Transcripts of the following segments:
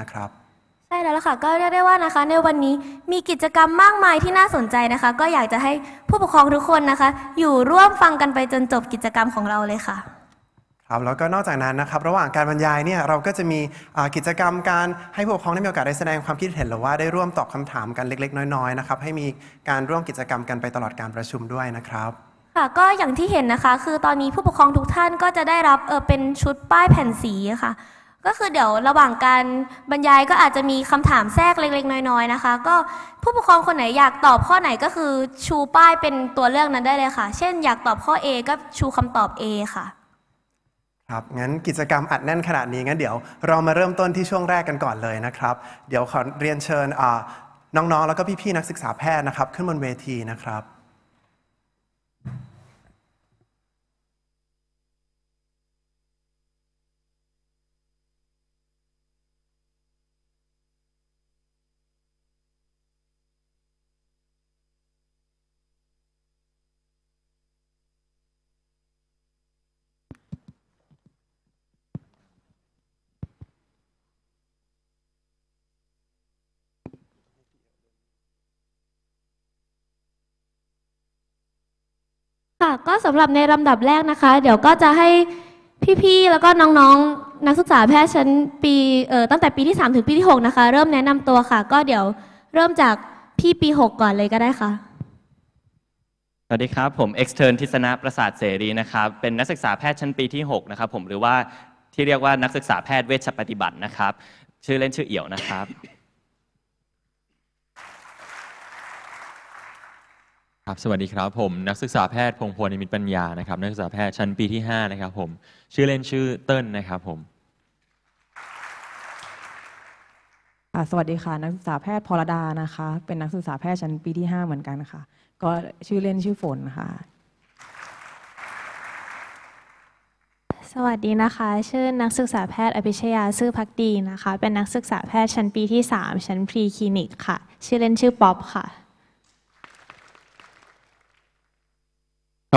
นะครับ ใช่แล้วล่ะค่ะ ก็เรียกได้ว่านะคะ ในวันนี้มีกิจกรรมมากมายที่น่าสนใจนะคะ ก็อยากจะให้ผู้ปกครองทุกคนนะคะ อยู่ร่วมฟังกันไปจนจบกิจกรรมของเราเลยค่ะครับแล้วก็นอกจากนั้นนะครับระหว่างการบรรยายเนี่ยเราก็จะมีอ่ากิจกรรมการให้ผู้ปกครองได้มีโอกาสได้แสดงความคิดเห็นหรือว่าได้ร่วมตอบคำถามกันเล็ก ๆ น้อยๆนะครับให้มีการร่วมกิจกรรมกันไปตลอดการประชุมด้วยนะครับค่ะก็อย่างที่เห็นนะคะ คือตอนนี้ผู้ปกครองทุกท่านก็จะได้รับเออเป็นชุดป้ายแผ่นสีค่ะ ก็คือเดี๋ยวระหว่างการบรรยายก็อาจจะมีคำถามแทรกเล็ก ๆ น้อย ๆ นะคะ ก็ผู้ปกครองคนไหนอยากตอบข้อไหนก็คือชูป้ายเป็นตัวเลือกนั้นได้เลยค่ะ เช่น อยากตอบข้อ A ก็ชูคำตอบ A ค่ะ ครับ งั้นกิจกรรมอัดแน่นขนาดนี้งั้นเดี๋ยวเรามาเริ่มต้นที่ช่วงแรกกันก่อนเลยนะครับ เดี๋ยวขอเรียนเชิญอ่าน้องๆ แล้วก็พี่ๆ นักศึกษาแพทย์นะครับ ขึ้นบนเวทีนะครับ ค่ะก็สำหรับในลำดับแรกนะคะ เดี๋ยวก็จะให้พี่ๆ แล้วก็น้องๆ นักศึกษาแพทย์ชั้นปีเอ่อตั้งแต่ปีที่ 3 ถึงปีที่ 6 นะคะ เริ่มแนะนำตัวค่ะ ก็เดี๋ยวเริ่มจากพี่ปี 6 ก่อนเลยก็ได้ค่ะ สวัสดีครับ ผมเอ็กเทอร์นทิศนาประสาทเสรีนะครับ เป็นนักศึกษาแพทย์ชั้นปีที่ 6 นะครับผมหรือว่าที่เรียกว่านักศึกษาแพทย์เวชปฏิบัตินะครับ ชื่อเล่นชื่อเอี่ยวนะครับ ครับสวัสดีครับผมนักศึกษาแพทย์พงษ์พลนิมิตปัญญานะครับนักศึกษาแพทย์ชั้นปีที่ 5 นะครับผมชื่อเล่นชื่อเติ้ลนะครับผมค่ะสวัสดีค่ะ นักศึกษาแพทย์พรดานะคะ เป็นนักศึกษาแพทย์ชั้นปีที่ 5 เหมือนกันค่ะ ก็ชื่อเล่นชื่อฝนค่ะ สวัสดีนะคะ ชื่อนักศึกษาแพทย์อภิชยาซื่อพักดีนะคะ เป็นนักศึกษาแพทย์ชั้นปีที่ 3 ชั้นพรีคลินิกค่ะ ชื่อเล่นชื่อป๊อปค่ะ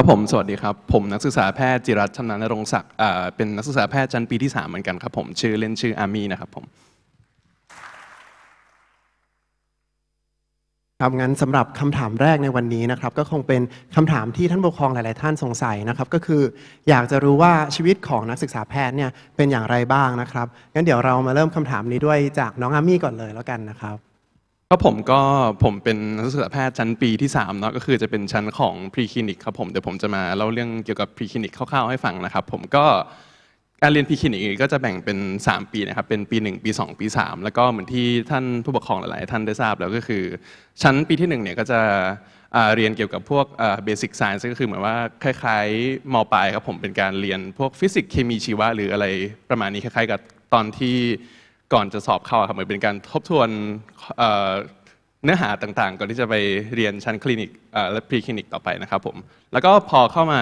ครับผมสวัสดีครับ ผมนักศึกษาแพทย์จิรัตน์ชำนาญรงศักดิ์เป็นนักศึกษาแพทย์ชั้นปีที่ 3 เหมือนกันครับผมชื่อเล่นชื่ออาร์มี่นะครับผมครับงั้นสำหรับคำถามแรกในวันนี้นะครับ ก็คงเป็นคำถามที่ท่านปกครองหลาย ๆ ท่านสงสัยนะครับ ก็คืออยากจะรู้ว่าชีวิตของนักศึกษาแพทย์เนี่ยเป็นอย่างไรบ้างนะครับงั้นเดี๋ยวเรามาเริ่มคำถามนี้ด้วยจากน้องอามี่ก่อนเลยแล้วกันนะครับ ก็ผมก็ผมเป็นนักศึกษาแพทย์ชั้นปีที่3เนาะก็คือจะเป็นชั้นของพรีคลินิกครับผมเดี๋ยวผมจะมาเล่าเรื่องเกี่ยวกับพรีคลินิกคร่าวๆให้ฟังนะครับ ผมก็การเรียนพรีคลินิกก็จะแบ่งเป็น 3 ปีนะครับเป็นปี 1 ปี 2 ปี 3 แล้วก็เหมือนที่ท่านผู้ปกครองหลายๆท่านได้ทราบแล้วก็คือ ชั้นปีที่1เนี่ยก็จะเรียนเกี่ยวกับพวกเบสิกไซน์ก็คือเหมือนว่าคล้ายๆมปลายครับผมเป็นการเรียนพวกฟิสิกส์เคมีชีวะหรืออะไรประมาณนี้คล้ายๆกับตอนที่ ก่อนจะสอบเข้าครับเหมือนเป็นการทบทวนเนื้อหาต่างๆ ก่อนที่จะไปเรียนชั้นคลินิกและพรีคลินิกต่อไปนะครับผมแล้วก็พอเข้ามา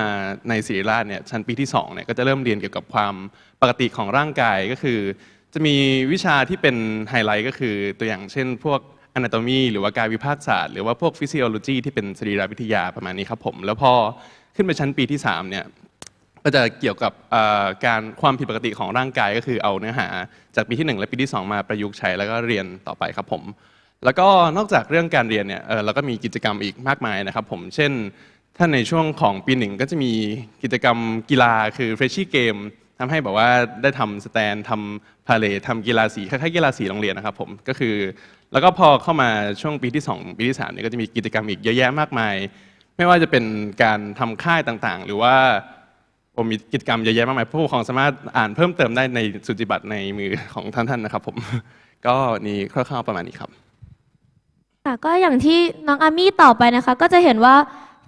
ในศิริราชเนี่ยชั้นปีที่2เนี่ยก็จะเริ่มเรียนเกี่ยวกับความปกติของร่างกายก็คือ จะมีวิชาที่เป็นไฮไลท์ก็คือตัวอย่างเช่น พวก anatomy หรือว่ากายวิภาคศาสตร์หรือว่าพวก physiology ที่เป็นสรีรวิทยาประมาณนี้ครับผมแล้วพอขึ้นไปชั้นปีที่3เนี่ย ก็จะเกี่ยวกับการความผิดปกติของร่างกายก็คือเอาเนื้อหา จากปีที่ 1 และปีที่ 2 มาประยุกต์ใช้แล้วก็เรียนต่อไปครับผม แล้วก็นอกจากเรื่องการเรียนเนี่ยเอ่อเราก็มีกิจกรรมอีกมากมายนะครับ ผมเช่น ถ้าในช่วงของปีหนึ่งก็จะมีกิจกรรมกีฬาคือเฟรชชี่เกมทำให้แบบว่าได้ทำสแตนทำพาเลททำกีฬาสีคล้ายๆกีฬาสีโรงเรียนนะครับผมก็คือ แล้วก็พอเข้ามาช่วงปีที่ 2 ปีที่3เนี่ยก็จะมีกิจกรรมอีกเยอะแยะมากมาย ไม่ว่าจะเป็นการทำค่ายต่างๆ หรือว่า ผมมีกิจกรรมเยอะแยะมากมายผู้ปกครองสามารถอ่านเพิ่มเติมได้ในสุจิบัตรในมือของท่านๆนะครับ ผม ก็นี่คร่าวๆประมาณนี้ครับ ค่ะก็อย่างที่น้องอามี่ตอบไปนะคะ ก็จะเห็นว่า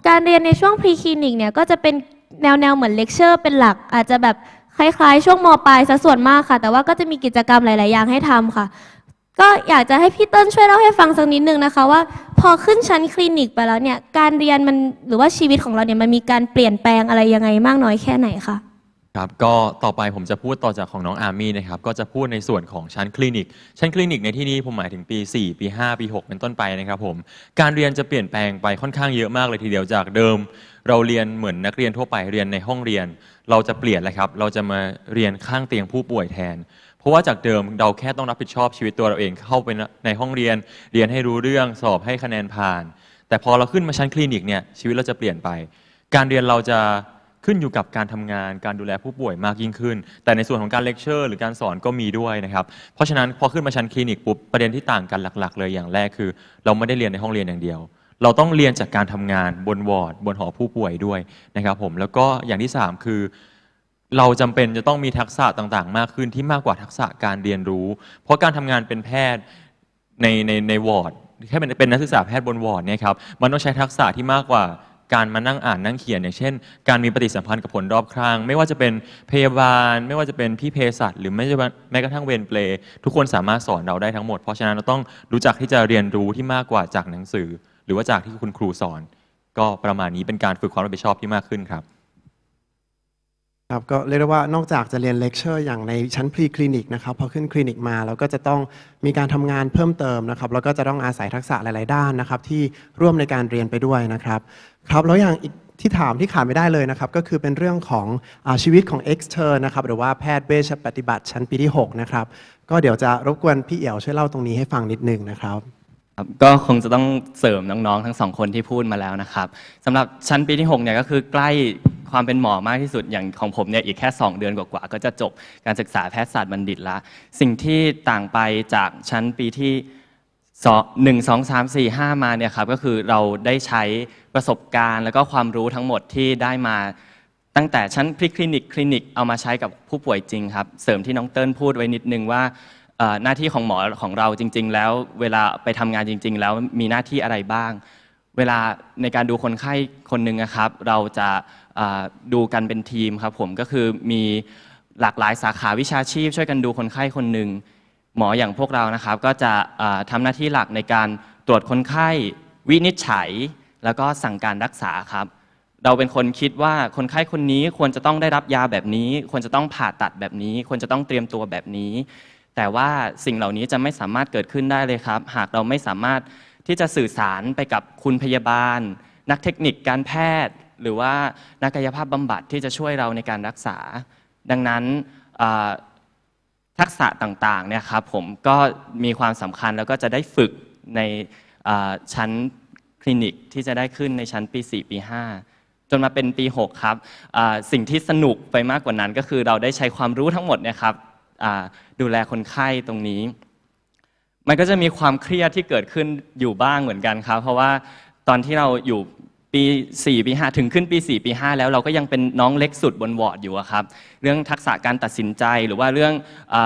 การเรียนในช่วงพรีคลินิกเนี่ยก็จะเป็นแนวแนวๆเหมือนเลคเชอร์เป็นหลัก อาจจะแบบคล้ายๆ ช่วงมปลายซะส่วนมากค่ะ แต่ว่าก็จะมีกิจกรรมหลาย ๆ อย่างให้ทำค่ะ ก็อยากจะให้พี่เติ้ลช่วยเล่าให้ฟังสักนิดนึงนะคะว่า พอขึ้นชั้นคลินิกไปแล้วเนี่ยการเรียนมันหรือว่าชีวิตของเราเนี่ยมันมีการเปลี่ยนแปลงอะไรยังไงมากน้อยแค่ไหนคะครับก็ต่อไปผมจะพูดต่อจากของน้องอาร์มี่นะครับก็จะพูดในส่วนของชั้นคลินิก ชั้นคลินิกในที่นี้ผมหมายถึงปี 4 ปี 5 ปี 6 เป็นต้นไปนะครับผมการเรียนจะเปลี่ยนแปลงไปค่อนข้างเยอะมากเลยทีเดียวจากเดิม เราเรียนเหมือนนักเรียนทั่วไปเรียนในห้องเรียน เราจะเปลี่ยนแล้วครับเราจะมาเรียนข้างเตียงผู้ป่วยแทน เพราะว่าจากเดิมเราแค่ต้องรับผิดชอบชีวิตตัวเราเองเข้าไปในห้องเรียน เรียนให้รู้เรื่องสอบให้คะแนนผ่าน แต่พอเราขึ้นมาชั้นคลินิกเนี่ยชีวิตเราจะเปลี่ยนไป การเรียนเราจะขึ้นอยู่กับการทำงานการดูแลผู้ป่วยมากยิ่งขึ้น แต่ในส่วนของการเลคเชอร์หรือการสอนก็มีด้วยนะครับ เพราะฉะนั้นพอขึ้นมาชั้นคลินิกปุ๊บประเด็นที่ต่างกันหลัก ๆ เลยอย่างแรกคือ เราไม่ได้เรียนในห้องเรียนอย่างเดียว เราต้องเรียนจากการทำงานบนวอร์ดบนหอผู้ป่วยด้วยนะครับผมแล้วก็อย่างที่สามคือ เราจำเป็นจะต้องมีทักษะต่างๆ มากขึ้นที่มากกว่าทักษะการเรียนรู้ เพราะการทำงานเป็นแพทย์ในในในวอร์ดแค่เป็นเป็นนักศึกษาแพทย์บนวอร์ดเนี่ยครับมันต้องใช้ทักษะที่มากกว่าการมานั่งอ่านนั่งเขียน อย่างเช่น การมีปฏิสัมพันธ์กับผลรอบข้าง ไม่ว่าจะเป็นพยาบาล ไม่ว่าจะเป็นพี่เภสัชหรือไม่ใช่แม้กระทั่งเวรเปลทุกคนสามารถสอนเราได้ทั้งหมด เพราะฉะนั้นเราต้องรู้จักที่จะเรียนรู้ที่มากกว่าจากหนังสือ หรือว่าจากที่คุณครูสอน ก็ประมาณนี้เป็นการฝึกความรับผิดชอบที่มากขึ้นครับ ครับก็เรียกได้ว่านอกจากจะเรียนเลคเชอร์อย่างในชั้นพรีคลินิกนะครับพอขึ้นคลินิกมาเราก็จะต้องมีการทำงานเพิ่มเติมนะครับแล้วก็จะต้องอาศัยทักษะหลาย ๆ ด้านนะครับที่ร่วมในการเรียนไปด้วยนะครับครับแล้วอย่างอีกที่ถามที่ขาดไม่ได้เลยนะครับก็คือเป็นเรื่องของอชีวิตของ extern นะครับหรือว่าแพทย์เวชปฏิบัติชั้นปีที่6นะครับก็เดี๋ยวจะรบกวนพี่เอี่ยวช่วยเล่าตรงนี้ให้ฟังนิดนึงนะครับ ครับก็คงจะต้องเสริมน้องๆ ทั้งสองคนที่พูดมาแล้วนะครับสำหรับชั้นปีที่6เนี่ยก็คือใกล้ความเป็นหมอมากที่สุดอย่างของผมเนี่ยอีกแค่ 2 เดือนกว่าๆก็จะจบการศึกษาแพทยศาสตร์บัณฑิตละสิ่งที่ต่างไปจากชั้นปีที่หนึ่งสองสามสี่ห้ามาเนี่ยครับก็คือเราได้ใช้ประสบการณ์ แล้วก็ความรู้ทั้งหมดที่ได้มาตั้งแต่ชั้นพรีคลินิกคลินิกเอามาใช้กับผู้ป่วยจริงครับ เสริมที่น้องเติ้ลพูดไว้นิดนึงว่า หน้าที่ของหมอของเราจริง ๆ แล้วเวลาไปทำงานจริง ๆ แล้วมีหน้าที่อะไรบ้าง เวลาในการดูคนไข้คนหนึ่งนะครับ เราจะดูกันเป็นทีมครับ ผมก็คือมีหลากหลายสาขาวิชาชีพ ช่วยกันดูคนไข้คนหนึ่งหมออย่างพวกเรานะครับ ก็จะเอ่อทำหน้าที่หลักในการตรวจคนไข้ วินิจฉัย แล้วก็สั่งการรักษาครับ เราเป็นคนคิดว่าคนไข้คนนี้ควรจะต้องได้รับยาแบบนี้ ควรจะต้องผ่าตัดแบบนี้ ควรจะต้องเตรียมตัวแบบนี้ แต่ว่าสิ่งเหล่านี้จะไม่สามารถเกิดขึ้นได้เลยครับ หากเราไม่สามารถที่จะสื่อสารไปกับคุณพยาบาล นักเทคนิคการแพทย์ หรือว่านักกายภาพบำบัดที่จะช่วยเราในการรักษา ดังนั้นทักษะต่างๆเนี่ยครับผมก็มีความสำคัญแล้วก็จะได้ฝึกในชั้นคลินิกที่จะได้ขึ้นในชั้นปี 4 ปี 5 จนมาเป็นปี 6 ครับสิ่งที่สนุกไปมากกว่านั้นก็คือเราได้ใช้ความรู้ทั้งหมดเนะครับ ดูแลคนไข้ตรงนี้ มันก็จะมีความเครียดที่เกิดขึ้นอยู่บ้างเหมือนกันครับ เพราะว่าตอนที่เราอยู่ปี4ปี5ถึงขึ้นปี 4 ปี 5 แล้วเราก็ยังเป็นน้องเล็กสุดบนวอร์ดอยู่ครับ เรื่องทักษะการตัดสินใจหรือว่าเรื่องอ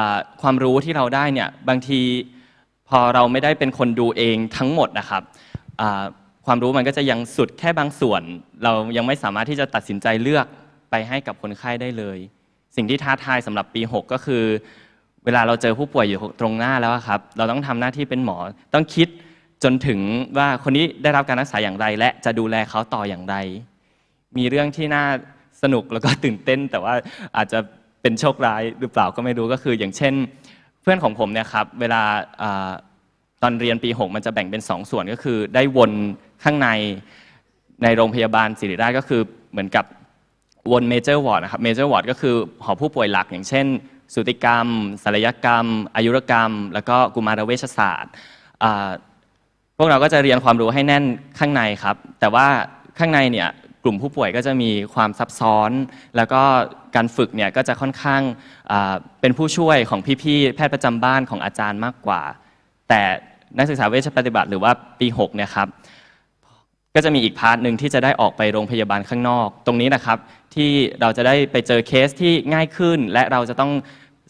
ความรู้ที่เราได้เนี่ยบางทีพอเราไม่ได้เป็นคนดูเองทั้งหมดนะครับความรู้มันก็จะยังสุดแค่บางส่วน เรายังไม่สามารถที่จะตัดสินใจเลือกไปให้กับคนไข้ได้เลย สิ่งที่ท้าทายสำหรับปี 6 ก็คือ เวลาเราเจอผู้ป่วยอยู่ตรงหน้าแล้วครับ เราต้องทำหน้าที่เป็นหมอต้องคิดจนถึงว่าคนนี้ได้รับการรักษาอย่างไร และจะดูแลเขาต่ออย่างไร มีเรื่องที่น่าสนุกแล้วก็ตื่นเต้น แต่ว่าอาจจะเป็นโชคร้ายหรือเปล่าก็ไม่รู้ก็คือ อย่างเช่น เพื่อนของผมเนี่ยครับเวลาอ่าตอนเรียนปี 6 มันจะแบ่งเป็น 2 ส่วนก็คือ ได้วนข้างในในโรงพยาบาลศิริราชก็คือเหมือนกับ วนเมเจอร์วอร์ดนะครับเมเจอร์วอร์ดก็คือหอผู้ป่วยหลัก อย่างเช่นสูติกรรมศัลยกรรม อายุรกรรม แล้วก็กุมารเวชศาสตร์พวกเราก็จะเรียนความรู้ให้แน่นข้างในครับ แต่ว่าข้างในเนี่ยกลุ่มผู้ป่วยก็จะมีความซับซ้อน แล้วก็การฝึกเนี่ยก็จะค่อนข้างเป็นผู้ช่วยของพี่ๆแพทย์ประจำบ้านของอาจารย์มากกว่า แต่นักศึกษาเวชปฏิบัติหรือว่าปี6เนี่ยครับ ก็จะมีอีกพาร์ทหนึ่งที่จะได้ออกไปโรงพยาบาลข้างนอก ตรงนี้นะครับที่เราจะได้ไปเจอเคสที่ง่ายขึ้น และเราจะต้อง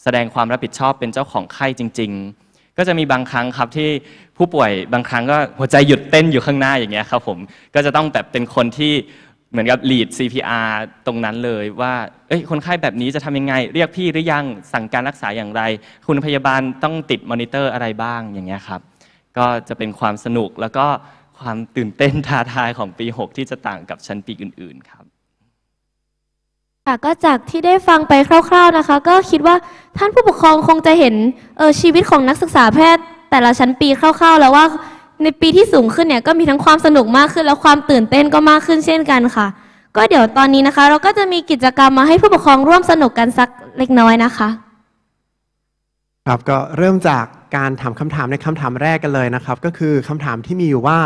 แสดงความรับผิดชอบเป็นเจ้าของไข้จริง ๆ ก็จะมีบางครั้งครับที่ผู้ป่วยบางครั้งก็หัวใจหยุดเต้นอยู่ข้างหน้าอย่างเงี้ยครับผมก็จะต้องแบบเป็นคนที่เหมือนกับ lead CPR ตรงนั้นเลยว่าเอ้ยคนไข้แบบนี้จะทำยังไง เรียกพี่หรือยังสั่งการรักษาอย่างไร คุณพยาบาลต้องติดมอนิเตอร์อะไรบ้างอย่างเงี้ยครับก็จะเป็นความสนุกแล้วก็ ความตื่นเต้นท้าทายของปี 6 ที่จะต่างกับชั้นปีอื่น ๆ ครับ ค่ะก็จากที่ได้ฟังไปคร่าว ๆนะคะ ก็คิดว่าท่านผู้ปกครองคงจะเห็นเออชีวิตของนักศึกษาแพทย์ แต่ละชั้นปีคร่าวๆ แล้วว่าในปีที่สูงขึ้นเนี่ยก็มีทั้งความสนุกมากขึ้น และความตื่นเต้นก็มากขึ้นเช่นกันค่ะ ก็เดี๋ยวตอนนี้นะคะ เราก็จะมีกิจกรรมมาให้ผู้ปกครองร่วมสนุกกันสักเล็กน้อยนะคะ ครับก็เริ่มจากการถามคำถามในคำถามแรกกันเลยนะครับ ก็คือคำถามที่มีอยู่ว่า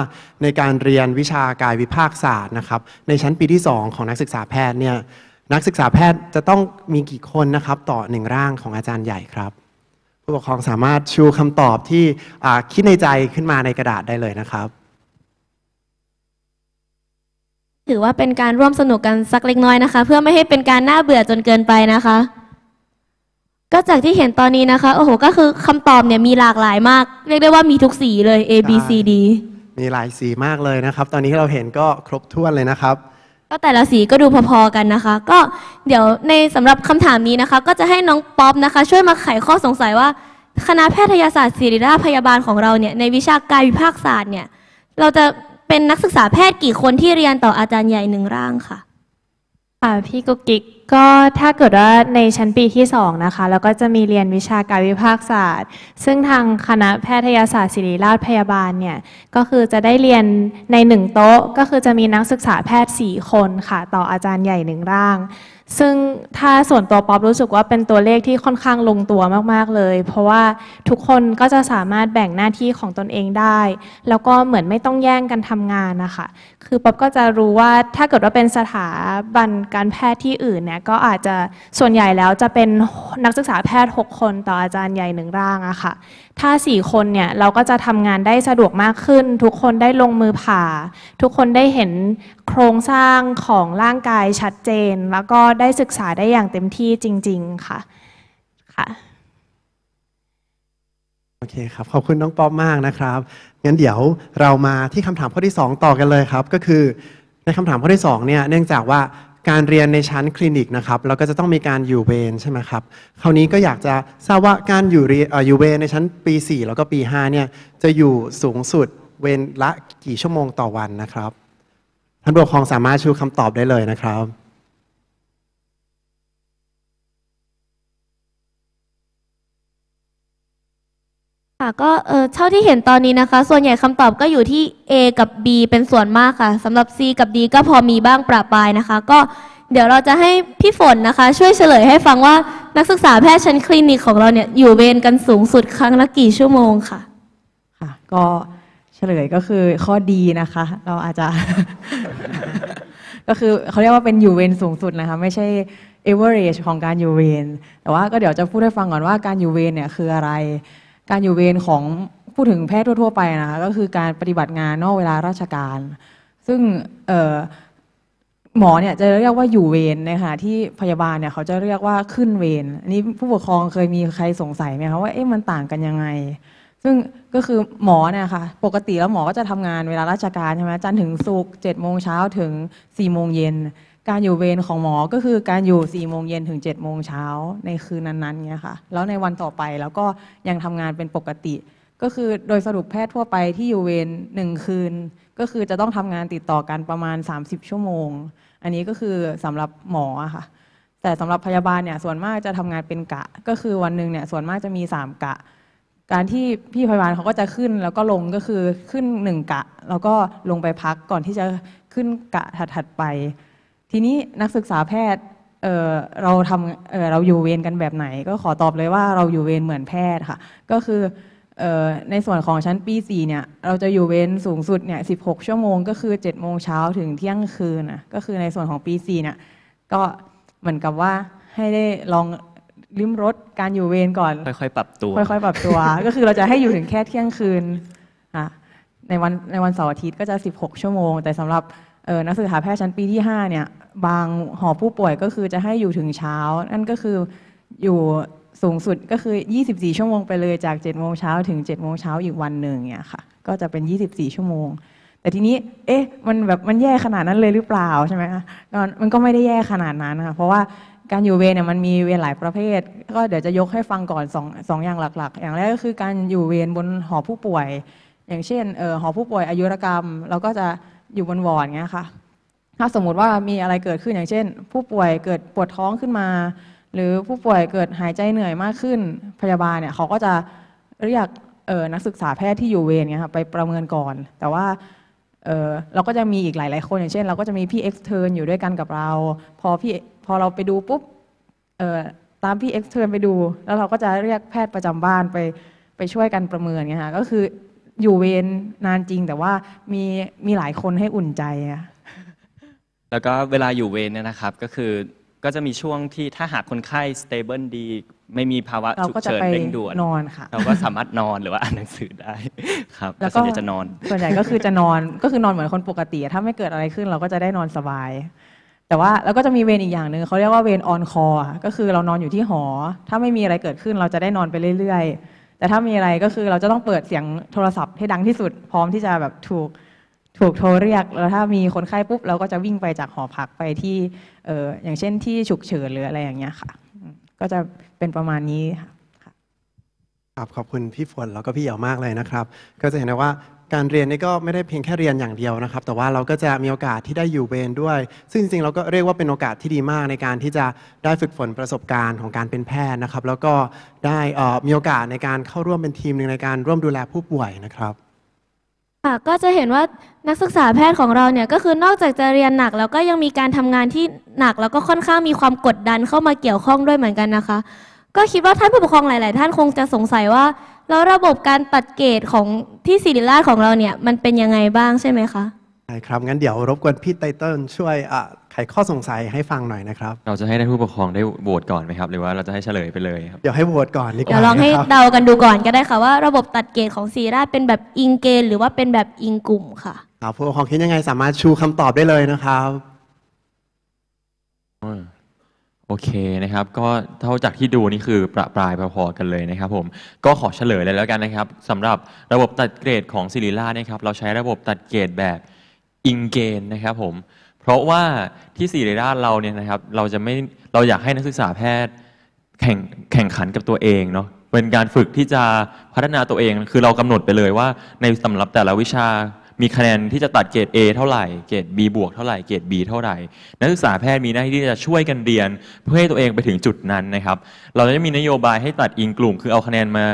ในการเรียนวิชากายวิภาคศาสตร์นะครับ ในชั้นปีที่ 2 ของนักศึกษาแพทย์เนี่ยนักศึกษาแพทย์จะต้องมีกี่คนนะครับ ต่อหนึ่งร่างของอาจารย์ใหญ่ครับ ผู้ปกครองสามารถชูคำตอบที่คิดในใจขึ้นมาในกระดาษได้เลยนะครับ ถือว่าเป็นการร่วมสนุกกันสักเล็กน้อยนะคะ เพื่อไม่ให้เป็นการน่าเบื่อจนเกินไปนะคะ ก็จากที่เห็นตอนนี้นะคะโอ้โหก็คือคำตอบเนี่ยมีหลากหลายมาก เรียกได้ว่ามีทุกสีเลย A B C D มีหลายสีมากเลยนะครับ ตอนนี้เราเห็นก็ครบถ้วนเลยนะครับ ก็แต่ละสีก็ดูพอๆกันนะคะ ก็เดี๋ยวในสำหรับคำถามนี้นะคะ ก็จะให้น้องป๊อปนะคะ ช่วยมาไขข้อสงสัยว่า คณะแพทยศาสตร์ศิริราชพยาบาลของเราเนี่ยในวิชากายวิภาคศาสตร์เนี่ยเราจะเป็นนักศึกษาแพทย์กี่คนที่เรียนต่ออาจารย์ใหญ่หนึ่งร่างค่ะ ค่ะพี่กุ๊กกิ๊ก ก็ถ้าเกิดว่าในชั้นปีที่2นะคะแล้วก็จะมีเรียนวิชาการวิภาคศาสตร์ ซึ่งทางคณะแพทยศาสตร์ศิริราชพยาบาลเนี่ยก็คือจะได้เรียนในหนึ่งโต๊ะ ก็คือจะมีนักศึกษาแพทย์ 4 คนค่ะ ต่ออาจารย์ใหญ่หนึ่งร่าง ซึ่งถ้าส่วนตัวป๊อปรู้สึกว่าเป็นตัวเลขที่ค่อนข้างลงตัวมากๆเลย เพราะว่าทุกคนก็จะสามารถแบ่งหน้าที่ของตนเองได้ แล้วก็เหมือนไม่ต้องแย่งกันทำงานนะคะคือป๊อปก็จะรู้ว่าถ้าเกิดว่าเป็นสถาบันการแพทย์ที่อื่นเนี่ยก็อาจจะส่วนใหญ่แล้วจะเป็นนักศึกษาแพทย์ 6 คนต่ออาจารย์ใหญ่หนึ่งร่างอะค่ะ ถ้า 4 คนเนี่ยเราก็จะทำงานได้สะดวกมากขึ้น ทุกคนได้ลงมือผ่า ทุกคนได้เห็นโครงสร้างของร่างกายชัดเจน แล้วก็ได้ศึกษาได้อย่างเต็มที่จริง ๆ ค่ะค่ะโอเคครับ ขอบคุณน้องป๊อปมากนะครับงั้นเดี๋ยวเรามาที่คำถามข้อที่ 2 ต่อกันเลยครับ ก็คือในคำถามข้อที่2เนี่ยเนื่องจากว่า การเรียนในชั้นคลินิกนะครับเราก็จะต้องมีการอยู่เวรใช่ไหมครับคราวนี้ก็อยากจะทราบว่าการอยู่เรียนเอ่ออยู่เวรในชั้นปี 4 แล้วก็ปี5เนี่ยจะอยู่สูงสุดเวรละกี่ชั่วโมงต่อวันนะครับท่านผู้ปกครองสามารถชูคำตอบได้เลยนะครับ ค่ะก็เออเท่าที่เห็นตอนนี้นะคะ ส่วนใหญ่คำตอบก็อยู่ที่ A กับ B เป็นส่วนมากค่ะสำหรับ C กับ D ก็พอมีบ้างประปรายนะคะ ก็เดี๋ยวเราจะให้พี่ฝนนะคะ ช่วยเฉลยให้ฟังว่านักศึกษาแพทย์ชั้นคลินิกของเราเนี่ยอยู่เวรกันสูงสุดครั้งละกี่ชั่วโมงค่ะ ค่ะ ก็เฉลยก็คือข้อดีนะคะ เราอาจจะ ก็คือเขาเรียกว่าเป็นอยู่เวรสูงสุดนะคะ ไม่ใช่ average ของการอยู่เวรแต่ว่าก็เดี๋ยวจะพูดให้ฟังก่อนว่าการอยู่เวรเนี่ยคืออะไร การอยู่เวรของพูดถึงแพทย์ทั่วๆไปนะคะก็คือการปฏิบัติงานนอกเวลาราชการ ซึ่งหมอเนี่ยจะเรียกว่าอยู่เวรนขณะที่พยาบาลเนี่ยเขาจะเรียกว่าขึ้นเวรอันนี้ผู้ปกครองเคยมีใครสงสัยไหมคะว่าเอ๊ะมันต่างกันยังไง ซึ่งก็คือหมอเนี่ยค่ะปกติแล้วหมอก็จะทำงานเวลาราชการใช่ไหมจันทร์ถึงศุกร์เจ็ดโมงเช้าถึงสี่โมงเย็น การอยู่เวรของหมอก็คือการอยู่สี่โมงเย็นถึงเจ็ดโมงเช้าในคืนนั้นๆเนี่ยค่ะ แล้วในวันต่อไปแล้วก็ยังทำงานเป็นปกติ ก็คือโดยสรุปแพทย์ทั่วไปที่อยู่เวรหนึ่งคืน ก็คือจะต้องทำงานติดต่อกันประมาณ 30 ชั่วโมง อันนี้ก็คือสำหรับหมอค่ะ แต่สำหรับพยาบาลเนี่ยส่วนมากจะทำงานเป็นกะ ก็คือวันหนึ่งเนี่ยส่วนมากจะมี 3 กะ การที่พี่พยาบาลเขาก็จะขึ้นแล้วก็ลงก็คือขึ้นหนึ่งกะ แล้วก็ลงไปพักก่อนที่จะขึ้นกะถัดๆไป ทีนี้นักศึกษาแพทย์เอ่อเราทำเอ่อเราอยู่เวรกันแบบไหน ก็ขอตอบเลยว่าเราอยู่เวรเหมือนแพทย์ค่ะ ก็คือเอ่อในส่วนของชั้นปี 4 เนี่ย เราจะอยู่เวรสูงสุดเนี่ย 16 ชั่วโมง ก็คือ 7 โมงเช้าถึงเที่ยงคืนนะก็คือในส่วนของปี 4 เนี่ย ก็เหมือนกับว่าให้ได้ลองริมรสการอยู่เวรก่อน ค่อยๆ ปรับตัว ค่อยๆ ปรับตัว ก็คือเราจะให้อยู่ถึงแค่เที่ยงคืนอะในวันในวันเสาร์อาทิตย์ก็จะ 16 ชั่วโมง แต่สำหรับเอ่อ นักศึกษาแพทย์ชั้นปีที่5เนี่ยบางหอผู้ป่วยก็คือจะให้อยู่ถึงเช้า นั่นก็คืออยู่สูงสุดก็คือ 24 ชั่วโมงไปเลยจาก 7 โมงเช้าถึง 7 โมงเช้าอีกวันหนึ่งเนี่ยค่ะก็จะเป็น 24 ชั่วโมง แต่ทีนี้เอ๊ะมันแบบมันแย่ขนาดนั้นเลยหรือเปล่าใช่ไหมคะมันก็ไม่ได้แย่ขนาดนั้นนะคะเพราะว่าการอยู่เวรเนี่ยมันมีเวรหลายประเภท ก็เดี๋ยวจะยกให้ฟังก่อนสองสองอย่างหลักๆ อย่างแรกก็คือการอยู่เวรบนหอผู้ป่วย อย่างเช่นออหอผู้ป่วยอายุรกรรมเราก็จะ อยู่บนวอร์ดเงี้ยค่ะ ถ้าสมมุติว่ามีอะไรเกิดขึ้นอย่างเช่น ผู้ป่วยเกิดปวดท้องขึ้นมา หรือผู้ป่วยเกิดหายใจเหนื่อยมากขึ้นพยาบาลเนี่ยเขาก็จะเรียกนักศึกษาแพทย์ที่อยู่เวรเนี่ยค่ะไปประเมินก่อน แต่ว่าเเราก็จะมีอีกหลาย ๆ คนอย่างเช่น เราก็จะมีพี่เอ็กซ์เทอร์นอยู่ด้วยกันกับเรา พอพี่พอเราไปดูปุ๊บตามพี่เอ็กซ์เทิร์นไปดู แล้วเราก็จะเรียกแพทย์ประจำบ้านไปไปช่วยกันประเมินเงี้ยค่ะก็คือ อยู่เวรนานจริงแต่ว่ามีมีหลายคนให้อุ่นใจอะแล้วก็เวลาอยู่เวรเนี่ยนะครับก็คือก็จะมีช่วงที่ถ้าหากคนไข้ stable ดีไม่มีภาวะเราฉุกก็จะเฉินไปเร่งด่วนนอนค่ะเราก็สามารถนอนหรือว่าอ่านหนังสือได้ครับแล้แล้ววก็ส่วนใหญ่จะนอน ส่วนใหญ่ก็คือจะนอนก็คือนอนเหมือนคนปกติอะถ้าไม่เกิดอะไรขึ้นเราก็จะได้นอนสบาย แต่ว่าแล้วก็จะมีเวรอีกอย่างหนึ่งเขาเรียกว่าเวรออนคอก็คือเรานอนอยู่ที่หอ ถ้าไม่มีอะไรเกิดขึ้นเราจะได้นอนไปเรื่อยๆ แต่ถ้ามีอะไรก็คือเราจะต้องเปิดเสียงโทรศัพท์ให้ดังที่สุด พร้อมที่จะแบบถูกถูกโทรเรียก แล้วถ้ามีคนไข้ปุ๊บเราก็จะวิ่งไปจากหอพักไปที่เอออย่างเช่นที่ฉุกเฉินหรืออะไรอย่างเงี้ยค่ะ ก็จะเป็นประมาณนี้ค่ะครับขอบคุณพี่ฝนแล้วก็พี่เหี่ยวมากเลยนะครับ ก็จะเห็นได้ว่า การเรียนนี่ก็ไม่ได้เพียงแค่เรียนอย่างเดียวนะครับ แต่ว่าเราก็จะมีโอกาสที่ได้อยู่เวรด้วย ซึ่งจริงๆเราก็เรียกว่าเป็นโอกาสที่ดีมากในการที่จะได้ฝึกฝนประสบการณ์ของการเป็นแพทย์นะครับ แล้วก็ได้มีโอกาสในการเข้าร่วมเป็นทีมหนึ่งในการร่วมดูแลผู้ป่วยนะครับค่ะก็จะเห็นว่านักศึกษาแพทย์ของเราเนี่ยก็คือนอกจากจะเรียนหนักแล้วก็ยังมีการทำงานที่หนักแล้วก็ค่อนข้างมีความกดดันเข้ามาเกี่ยวข้องด้วยเหมือนกันนะคะ ก็คิดว่าท่านผู้ปกครองหลาย ๆ ท่านคงจะสงสัยว่า แล้วระบบการตัดเกรดของที่ศิริราชของเราเนี่ยมันเป็นยังไงบ้างใช่ไหมคะใช่ครับ งั้นเดี๋ยวรบกวนพี่ไตเติ้ลช่วยอะไขข้อสงสัยให้ฟังหน่อยนะครับ เราจะให้ท่านผู้ปกครองได้โหวตก่อนไหมครับ หรือว่าเราจะให้เฉลยไปเลยครับ เดี๋ยวให้โหวตก่อนดีกว่าเดี๋ยวลองให้นะครับเดากันดูก่อนก็ได้ค่ะว่าระบบตัดเกรดของศิริราชเป็นแบบอิงเกณฑ์หรือว่าเป็นแบบอิงกลุ่มค่ะครับผู้ปกครองคิดยังไงสามารถชูคำตอบได้เลยนะครับ อืม โอเคนะครับ ก็เท่าจากที่ดูนี่คือประปรายพอๆกันเลยนะครับผมก็ขอเฉลยเลยแล้วกันนะครับสำหรับระบบตัดเกรดของซิริล่านะครับเราใช้ระบบตัดเกรดแบบอิงเกณฑ์นะครับผมเพราะว่าที่ซิริล่าเราเนี่ยนะครับเราจะไม่เราอยากให้นักศึกษาแพทย์แข่งแข่งขันกับตัวเองเนาะเป็นการฝึกที่จะพัฒนาตัวเอง คือเรากำหนดไปเลยว่าในสำหรับแต่ละวิชา มีคะแนนที่จะตัดเกรด A เท่าไหร่ เกรด B บวกเท่าไหร่ เกรด B เท่าไหร่ นักศึกษาแพทย์มีหน้าที่ที่จะช่วยกันเรียน เพื่อให้ตัวเองไปถึงจุดนั้นนะครับ เราจะมีนโยบายให้ตัดอิงกลุ่ม คือเอาคะแนนมา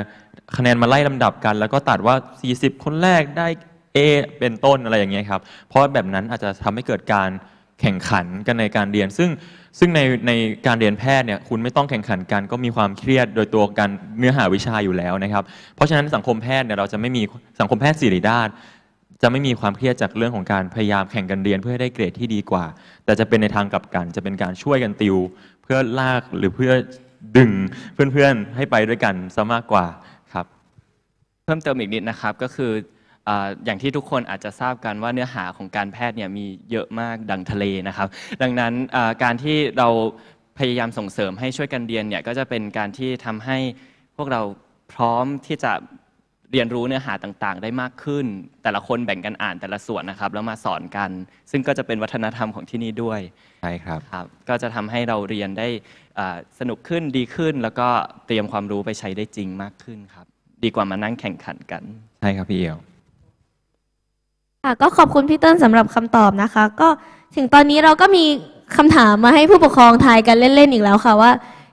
คะแนนมาไล่ลำดับกัน แล้วก็ตัดว่า 40 คนแรกได้ A เป็นต้นอะไรอย่างเงี้ยครับ เพราะแบบนั้นอาจจะทำให้เกิดการแข่งขันกันในการเรียน ซึ่งซึ่งในในการเรียนแพทย์เนี่ยคุณไม่ต้องแข่งขันกันก็มีความเครียดโดยตัวการเนื้อหาวิชาอยู่แล้วนะครับ เพราะฉะนั้นสังคมแพทย์เนี่ยเราจะไม่มีสังคมแพทย์ศิริราช จะไม่มีความเครียดจากเรื่องของการพยายามแข่งกันเรียนเพื่อให้ได้เกรดที่ดีกว่า แต่จะเป็นในทางกลับกัน จะเป็นการช่วยกันติว เพื่อลากหรือเพื่อดึงเพื่อนๆให้ไปด้วยกันซะมากกว่าครับ เพิ่มเติมอีกนิดนะครับก็คืออย่างที่ทุกคนอาจจะทราบกันว่าเนื้อหาของการแพทย์เนี่ยมีเยอะมากดังทะเลนะครับ ดังนั้นการที่เราพยายามส่งเสริมให้ช่วยกันเรียนเนี่ยก็จะเป็นการที่ทำให้พวกเราพร้อมที่จะ เรียนรู้เนื้อหาต่างๆ ได้มากขึ้น แต่ละคนแบ่งกันอ่านแต่ละส่วนนะครับ แล้วมาสอนกัน ซึ่งก็จะเป็นวัฒนธรรมของที่นี่ด้วยใช่ครับ ครับก็จะทำให้เราเรียนได้อ่าสนุกขึ้นดีขึ้น แล้วก็เตรียมความรู้ไปใช้ได้จริงมากขึ้นครับ ดีกว่ามานั่งแข่งขันกัน ใช่ครับพี่เอียว ค่ะก็ขอบคุณพี่เติ้ลสำหรับคำตอบนะคะ ก็ถึงตอนนี้เราก็มีคำถามมาให้ผู้ปกครองทายกันเล่นๆอีกแล้วค่ะว่า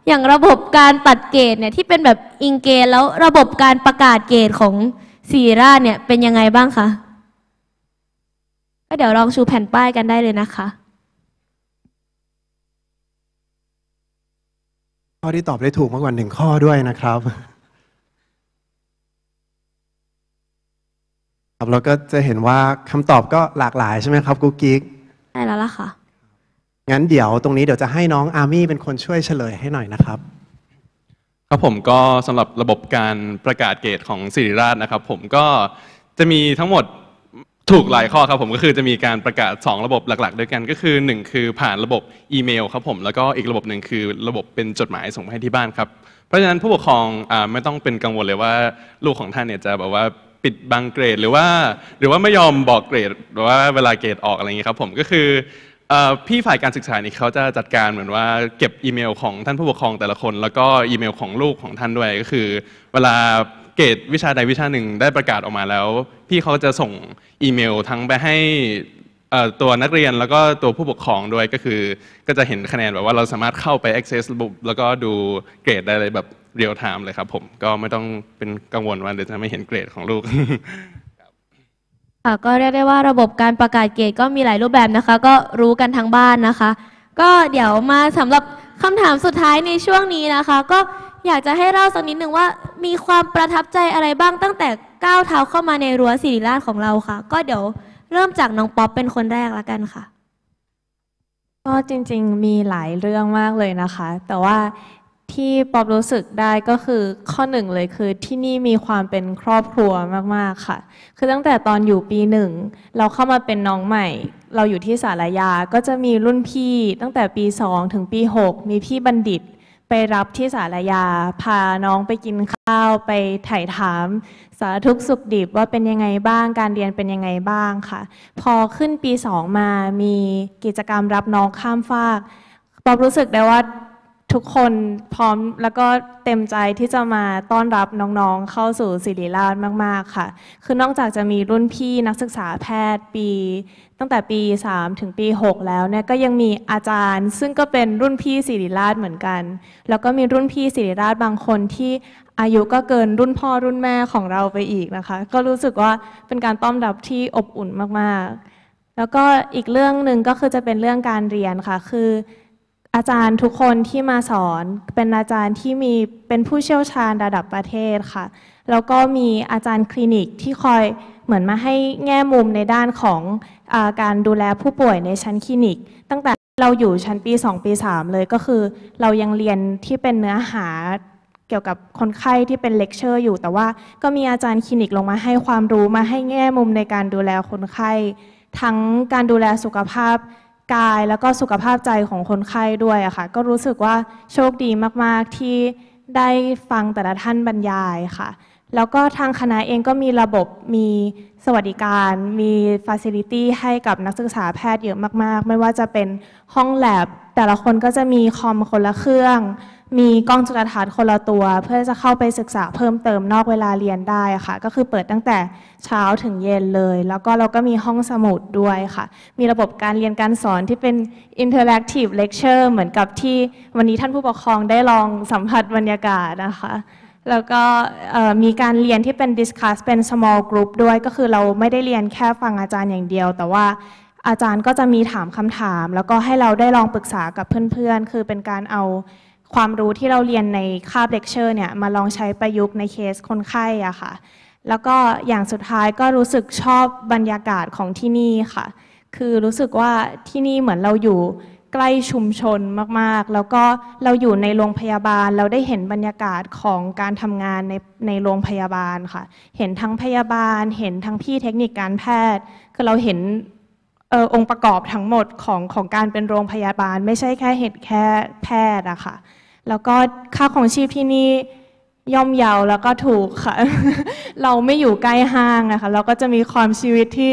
อย่างระบบการตัดเกรดเนี่ยที่เป็นแบบอิงเกณฑ์แล้วระบบการประกาศเกรดของซีราชเนี่ยเป็นยังไงบ้างคะก็เดี๋ยวลองชูแผ่นป้ายกันได้เลยนะคะข้อที่ตอบได้ถูกมากกว่าหนึ่งข้อด้วยนะครับครับแล้วก็จะเห็นว่าคำตอบก็หลากหลายใช่ไหมครับกุ๊กกิ๊กได้แล้วล่ะค่ะ งั้นเดี๋ยวตรงนี้เดี๋ยวจะให้น้องอาร์มี่เป็นคนช่วยเฉลยให้หน่อยนะครับ ครับผมก็สำหรับระบบการประกาศเกรดของสิริราชนะครับ ผมก็จะมีทั้งหมดถูกหลายข้อครับผมก็คือจะมีการประกาศ 2 ระบบหลัก ๆ ด้วยกันก็คือ 1 คือผ่านระบบอีเมลครับผมแล้วก็อีกระบบหนึ่งคือระบบเป็นจดหมายส่งมาให้ที่บ้านครับเพราะฉะนั้นผู้ปกครองอไม่ต้องเป็นกังวลเลยว่าลูกของท่านเนี่ยจะแบบว่าปิดบังเกรดหรือว่า หรือว่าไม่ยอมบอกเกรดหรือว่าเวลาเกรดออกอะไรอย่างนี้ครับผมก็คือ พี่ฝ่ายการศึกษานี่เขาจะจัดการเหมือนว่าเก็บอีเมลของท่านผู้ปกครองแต่ละคน แล้วก็อีเมลของลูกของท่านด้วยก็คือ เวลาเกรดวิชาใดวิชาหนึ่งได้ประกาศออกมาแล้ว พี่เขาจะส่งอีเมลทั้งไปให้ตัวนักเรียนแล้วก็ตัวผู้ปกครองด้วยก็คือ ก็จะเห็นคะแนนแบบว่าเราสามารถเข้าไป access ระบบแล้วก็ดูเกรดได้เลยแบบเรียลไทม์เลยครับผมก็ไม่ต้องเป็นกังวลว่าเดี๋ยวจะไม่เห็นเกรดของลูก ค่ะก็เรียกได้ว่าระบบการประกาศเกรดก็มีหลายรูปแบบนะคะ ก็รู้กันทั้งบ้านนะคะ ก็เดี๋ยวมาสำหรับคำถามสุดท้ายในช่วงนี้นะคะ ก็อยากจะให้เล่าสักนิดหนึ่งว่า มีความประทับใจอะไรบ้างตั้งแต่ก้าวเท้าเข้ามาในรั้วศิริราชของเราค่ะ ก็เดี๋ยวเริ่มจากน้องป๊อปเป็นคนแรกละกันค่ะ ก็จริงๆมีหลายเรื่องมากเลยนะคะ แต่ว่า ที่ป๊อบรู้สึกได้ก็คือข้อหนึ่งเลยคือที่นี่มีความเป็นครอบครัวมากๆค่ะ คือตั้งแต่ตอนอยู่ปีหนึ่งเราเข้ามาเป็นน้องใหม่ เราอยู่ที่สารยาก็จะมีรุ่นพี่ตั้งแต่ปี2ถึงปี6มีพี่บัณฑิต ไปรับที่สารยา พาน้องไปกินข้าวไปถ่ายถาม สารทุกสุขดิบว่าเป็นยังไงบ้างการเรียนเป็นยังไงบ้างค่ะ พอขึ้นปี2มามีกิจกรรมรับน้องข้ามฟากป๊อบรู้สึกได้ว่า ทุกคนพร้อมแล้วก็เต็มใจที่จะมาต้อนรับน้องๆ เข้าสู่ศิริราชมาก ๆ ค่ะ คือนอกจากจะมีรุ่นพี่นักศึกษาแพทย์ปี ตั้งแต่ปี 3 ถึงปี 6 แล้วเนี่ยก็ยังมีอาจารย์ ซึ่งก็เป็นรุ่นพี่ศิริราชเหมือนกัน แล้วก็มีรุ่นพี่ศิริราชบางคนที่อายุก็เกินรุ่นพ่อรุ่นแม่ของเราไปอีกนะคะ ก็รู้สึกว่าเป็นการต้อนรับที่อบอุ่นมากๆ แล้วก็อีกเรื่องหนึ่งก็คือจะเป็นเรื่องการเรียนค่ะ คือ อาจารย์ทุกคนที่มาสอนเป็นอาจารย์ที่มีเป็นผู้เชี่ยวชาญระดับประเทศค่ะ แล้วก็มีอาจารย์คลินิกที่คอยเหมือนมาให้แง่มุมในด้านของอาการดูแลผู้ป่วยในชั้นคลินิก ตั้งแต่เราอยู่ชั้นปี 2 ปี 3 เลยก็คือ เรายังเรียนที่เป็นเนื้อหาเกี่ยวกับคนไข้ที่เป็นเลคเชอร์อยู่ แต่ว่าก็มีอาจารย์คลินิกลงมาให้ความรู้มาให้แง่มุมในการดูแลคนไข้ ทั้งการดูแลสุขภาพ กายแล้วก็สุขภาพใจของคนไข้ด้วยอะค่ะ ก็รู้สึกว่าโชคดีมากๆที่ได้ฟังแต่ละท่านบรรยายค่ะ แล้วก็ทางคณะเองก็มีระบบมีสวัสดิการมีฟ a ซิลิตี้ให้กับนักศึกษาแพทย์เยอะมาก ๆ ไม่ว่าจะเป็นห้องแลบแต่ละคนก็จะมีคอมคนละเครื่อง มีกล้องจุลทรรศน์คนละตัว เพื่อจะเข้าไปศึกษาเพิ่มเติมนอกเวลาเรียนได้ค่ะ ก็คือเปิดตั้งแต่เช้าถึงเย็นเลย แล้วก็เราก็มีห้องสมุดด้วยค่ะ มีระบบการเรียนการสอนที่เป็น interactive lecture เหมือนกับที่วันนี้ท่านผู้ปกครองได้ลองสัมผัสบรรยากาศนะคะแล้วก็มีการเรียนที่เป็น discuss เป็น small group ด้วยก็คือเราไม่ได้เรียนแค่ฟังอาจารย์อย่างเดียว แต่ว่าอาจารย์ก็จะมีถามคำถาม แล้วก็ให้เราได้ลองปรึกษากับเพื่อนๆ คือเป็นการเอา ความรู้ที่เราเรียนในคาบเลคเชอร์เนี่ยมาลองใช้ประยุกต์ในเคสคนไข้อะค่ะ แล้วก็อย่างสุดท้ายก็รู้สึกชอบบรรยากาศของที่นี่ค่ะ คือรู้สึกว่าที่นี่เหมือนเราอยู่ใกล้ชุมชนมากๆ แล้วก็เราอยู่ในโรงพยาบาล เราได้เห็นบรรยากาศของการทำงานในในโรงพยาบาลค่ะ เห็นทั้งพยาบาล เห็นทั้งพี่เทคนิคการแพทย์ คือเราเห็นออองค์ประกอบทั้งหมดของของการเป็นโรงพยาบาล ไม่ใช่แค่เห็นแค่แพทย์อะค่ะ แล้วก็ค่าของชีพที่นี่ย่อมเยาแล้วก็ถูกค่ะ เราไม่อยู่ใกล้ห้างนะคะเราก็จะมีความชีวิตที่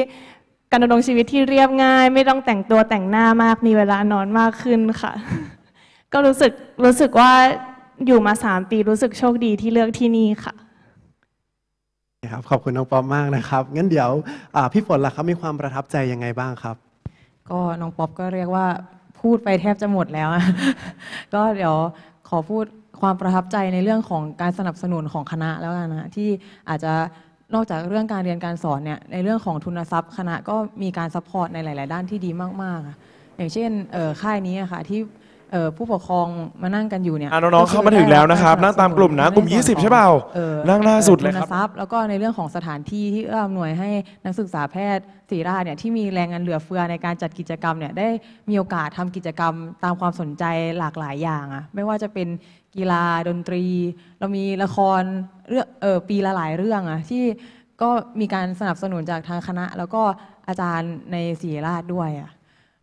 การดำรงชีวิตที่เรียบง่าย ไม่ต้องแต่งตัวแต่งหน้ามากมีเวลานอนมากขึ้นค่ะ ก็รู้สึกรู้สึกว่าอยู่มาสามปีรู้สึกโชคดีที่เลือกที่นี่ค่ะครับขอบคุณน้องป๊อปมากนะครับ งั้นเดี๋ยวอ่าพี่ฝนล่ะครับมีความประทับใจยังไงบ้างครับ ก็น้องป๊อปก็เรียกว่าพูดไปแทบจะหมดแล้วอะก็เดี๋ยว ขอพูดความประทับใจในเรื่องของการสนับสนุนของคณะแล้วกันนะที่อาจจะนอกจากเรื่องการเรียนการสอนเนี่ยในเรื่องของทุนทรัพย์ คณะก็มีการซัพพอร์ตในหลาย ๆ ด้านที่ดีมากๆ อย่างเช่นค่ายนี้อะค่ะที่ เอ่อผู้ปกครองมานั่งกันอยู่เนี่ยอะน้องๆเข้ามาถึงแล้วนะครับก็อนั่งตามกลุ่มนะกลุ่มในเรื่อง20ใช่เปล่าอ่อนั่งหน้าสุดเลยครับ ทุนทรัพย์แล้วก็ในเรื่องของสถานที่ที่เอื้ออำนวยให้นักศึกษาแพทย์ศรีราชเนี่ยที่มีแรงงานเหลือเฟือในการจัดกิจกรรมเนี่ยได้มีโอกาสทำกิจกรรมตามความสนใจหลากหลายอย่างอะไม่ว่าจะเป็นกีฬาดนตรี เรามีละครเรื่องเออปีละหลายเรื่องอะที่ก็มีการสนับสนุนจากทางคณะ แล้วก็อาจารย์ในศรีราชด้วยอะ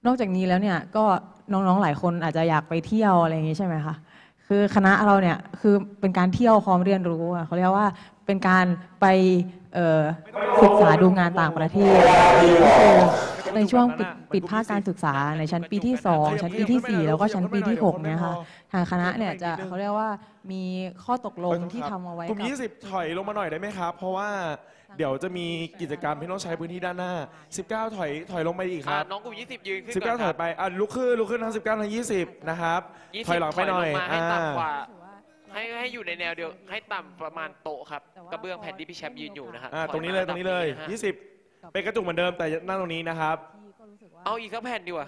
นอกจากนี้แล้วเนี่ยก็ น้องๆหลายคนอาจจะอยากไปเที่ยวอะไรอย่างนี้ใช่ไหมคะคือคณะเราเนี่ยคือเป็นการเที่ยวพร้อมเรียนรู้อะเขาเรียกว่าเป็นการไปเอ่อศึกษาดูงานต่างประเทศในช่วงปิดปิดภาคการศึกษาในชั้นปีที่ 2 ชั้นปีทีสี่4 แล้วก็ชั้นปีที่6เนี่ยค่ะทางคณะเนี่ยจะเขาเรียกว่ามีข้อตกลงที่ทำเอาไว้กลุ่มกับ20 ถอยลงมาหน่อยได้ไหมครับ เพราะว่า เดี๋ยวจะมีกิจกรรมที่ต้องใช้พื้นที่ด้านหน้า 19 ถอยถอยลงไปอีกคอ่ารับ น้องกลุ่ม20ยืนขึ้นก่อน19ถอยไปอะลุกขึ้นลุกขึ้นทั้ง 19 ทั้ง 20 นะครับ 20ถอยหลังไปหน่อยลงมาให้อ่าต่ำกว่า ให้ให้อยู่ในแนวเดียวให้ต่ำประมาณโต๊ะครับกระเบื้องแผ่นที่พี่แชมป์ยืนอยู่นะครับอ่าถอตรงนี้เลยตรงนี้เลยมาะฮะ20 เป็นกระจุกเหมือนเดิมแต่นั่งตรงนี้นะครับเอาอีกสักแผ่นดีกว่า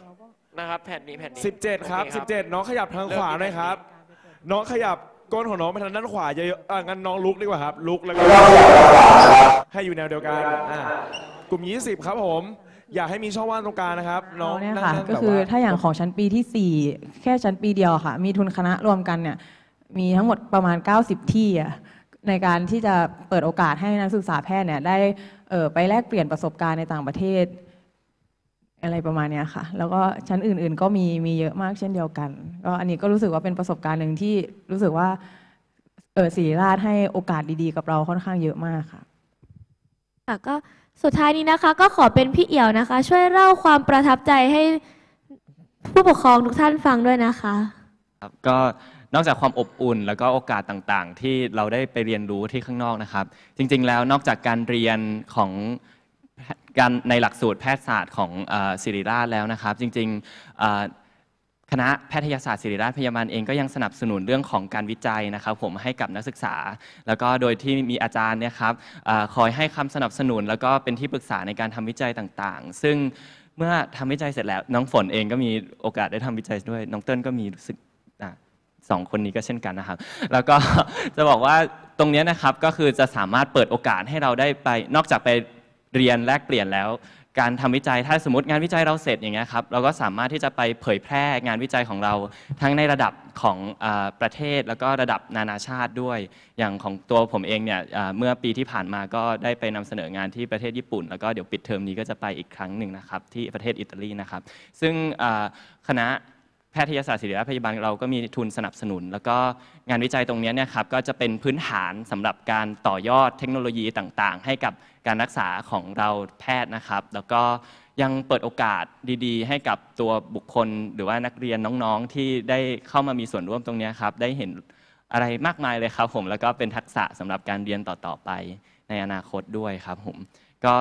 นะครับแผ่นนี้แผ่นนี้ 17 ครับ โอเ17 น้องขยับทางขวาหน่อยครับ น้องขยับ ก้นของน้องไปทางด้านขวาเยอะๆอะงั้นน้องลุกดีกว่าครับ ลุกแล้วก็ให้อยู่แนวเดียวกันอะกลุ่ม 20 ครับผม อยากให้มีช่องว่างตรงกลางนะครับ น้องเราเนี่ยนั่งค่ะ นั่งก็แบบคือว่าถ้าอย่างของชั้นปีที่ 4 แค่ชั้นปีเดียวค่ะ มีทุนคณะรวมกันเนี่ยมีทั้งหมดประมาณ 90 ที่อะในการที่จะเปิดโอกาสให้นักศึกษาแพทย์เนี่ยได้เอ่อไปแลกเปลี่ยนประสบการณ์ในต่างประเทศ อะไรประมาณเนี้ยค่ะ แล้วก็ชั้นอื่นๆก็มีมีเยอะมากเช่นเดียวกัน ก็อันนี้ก็รู้สึกว่าเป็นประสบการณ์หนึ่งที่รู้สึกว่าเออศิริราชให้โอกาสดีๆ กับเราค่อนข้างเยอะมากค่ะค่ะก็สุดท้ายนี้นะคะ ก็ขอเป็นพี่เอี่ยวนะคะ ช่วยเล่าความประทับใจให้ผู้ปกครองทุกท่านฟังด้วยนะคะครับก็นอกจากความอบอุ่น แล้วก็โอกาสต่างๆ ที่เราได้ไปเรียนรู้ที่ข้างนอกนะครับ จริง ๆ แล้วนอกจากการเรียนของ การในหลักสูตรแพทยศาสตร์ของศิริราชแล้วนะครับ จริงๆคณะแพทยศาสตร์ศิริราชพยาบาลเองก็ยังสนับสนุนเรื่องของการวิจัยนะครับ ผมให้กับนักศึกษา แล้วก็โดยที่มีอาจารย์เนี่ยครับอคอยให้คำสนับสนุน แล้วก็เป็นที่ปรึกษาในการทำวิจัยต่างๆ ซึ่งเมื่อทำวิจัยเสร็จแล้ว น้องฝนเองก็มีโอกาสได้ทำวิจัยด้วย น้องเติ้ลก็มีรู้สึกอะสองคนนี้ก็เช่นกันนะครับ แล้วก็จะบอกว่าตรงนี้นะครับก็คือจะสามารถเปิดโอกาสให้เราได้ไปนอกจากไป เรียนแลกเปลี่ยนแล้ว การทำวิจัยถ้าสมมติงานวิจัยเราเสร็จอย่างเงี้ยครับเราก็สามารถที่จะไปเผยแพร่งานวิจัยของเรา ทั้งในระดับของอประเทศแล้วก็ระดับนานาชาติด้วย อย่างของตัวผมเองเนี่ยเมื่อปีที่ผ่านมาก็ได้ไปนำเสนองานที่ประเทศญี่ปุ่น แล้วก็เดี๋ยวปิดเทอมนี้ก็จะไปอีกครั้งหนึ่งนะครับที่ประเทศอิตาลีนะครับ ซึ่งคณะแพทยศาสตร์ศิริราชพยาบาลเราก็มีทุนสนับสนุน แล้วก็งานวิจัยตรงนี้เนี่ยครับก็จะเป็นพื้นฐานสำหรับการต่อยอดเทคโนโลยีต่างๆ ให้กับ การรักษาของเราแพทย์นะครับ แล้วก็ยังเปิดโอกาสดีๆ ให้กับตัวบุคคล หรือว่านักเรียนน้องๆที่ได้เข้ามามีส่วนร่วมตรงนี้ครับ ได้เห็นอะไรมากมายเลยครับผมแล้วก็เป็นทักษะสำหรับการเรียนต่อๆไปในอนาคตด้วยครับผมก็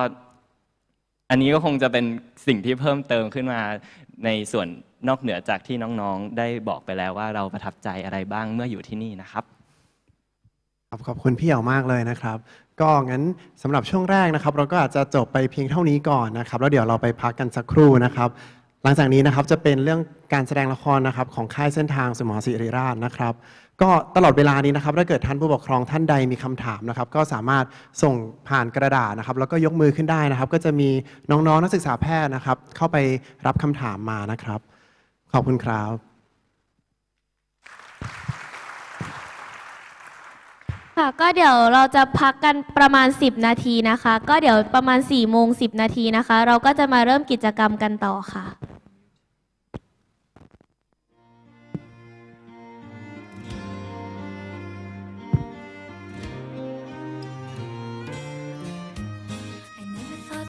อันนี้ก็คงจะเป็นสิ่งที่เพิ่มเติมขึ้นมาในส่วนนอกเหนือจากที่น้องๆ ได้บอกไปแล้วว่าเราประทับใจอะไรบ้างเมื่ออยู่ที่นี่นะครับ ครับขอบคุณพี่เอี่ยวมากเลยนะครับ ก็งั้นสำหรับช่วงแรกนะครับ เราก็อาจจะจบไปเพียงเท่านี้ก่อนนะครับ แล้วเดี๋ยวเราไปพักกันสักครู่นะครับ หลังจากนี้นะครับจะเป็นเรื่องการแสดงละครนะครับของค่ายเส้นทางสมอศิริราชนะครับ ก็ตลอดเวลานี้นะครับถ้าเกิดท่านผู้ปกครองท่านใดมีคำถามนะครับ ก็สามารถส่งผ่านกระดาษนะครับ แล้วก็ยกมือขึ้นได้นะครับ ก็จะมีน้องๆนักศึกษาแพทย์นะครับ เข้าไปรับคำถามมานะครับ ขอบคุณครับ ค่ะ ก็เดี๋ยวเราจะพักกันประมาณ 10 นาทีนะคะ ก็เดี๋ยวประมาณ4โมงสินาทีนะคะ เราก็จะมาเริ่มกิจกรรมกันต่อค่ะ